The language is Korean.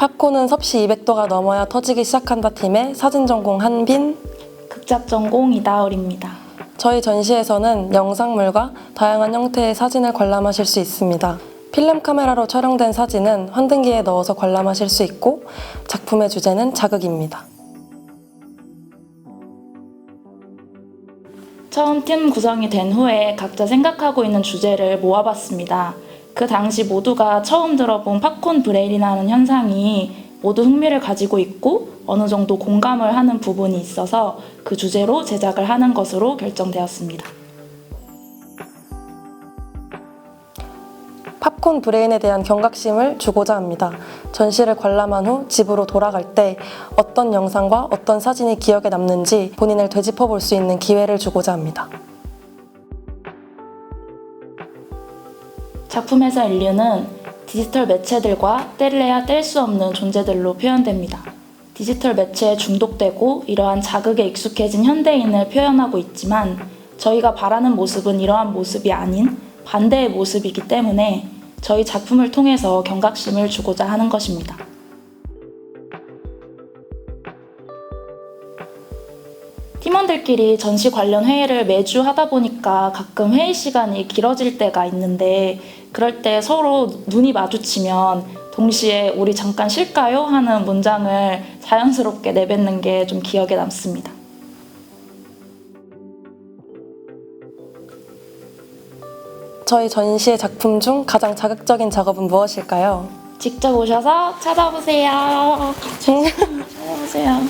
팝콘은 섭씨 200도가 넘어야 터지기 시작한다 팀의 사진 전공 한빈. 극작 전공 이다울입니다. 저희 전시에서는 영상물과 다양한 형태의 사진을 관람하실 수 있습니다. 필름 카메라로 촬영된 사진은 환등기에 넣어서 관람하실 수 있고 작품의 주제는 자극입니다. 처음 팀 구성이 된 후에 각자 생각하고 있는 주제를 모아봤습니다. 그 당시 모두가 처음 들어본 팝콘 브레일이라는 현상이 모두 흥미를 가지고 있고 어느 정도 공감을 하는 부분이 있어서 그 주제로 제작을 하는 것으로 결정되었습니다. 팝콘 브레인에 대한 경각심을 주고자 합니다. 전시를 관람한 후 집으로 돌아갈 때 어떤 영상과 어떤 사진이 기억에 남는지 본인을 되짚어 볼 수 있는 기회를 주고자 합니다. 작품에서 인류는 디지털 매체들과 뗄래야 뗄 수 없는 존재들로 표현됩니다. 디지털 매체에 중독되고 이러한 자극에 익숙해진 현대인을 표현하고 있지만 저희가 바라는 모습은 이러한 모습이 아닌 반대의 모습이기 때문에 저희 작품을 통해서 경각심을 주고자 하는 것입니다. 팀원들끼리 전시 관련 회의를 매주 하다 보니까 가끔 회의 시간이 길어질 때가 있는데 그럴 때 서로 눈이 마주치면 동시에 우리 잠깐 쉴까요? 하는 문장을 자연스럽게 내뱉는 게 좀 기억에 남습니다. 저희 전시의 작품 중 가장 자극적인 작업은 무엇일까요? 직접 오셔서 찾아보세요. 찾아보세요.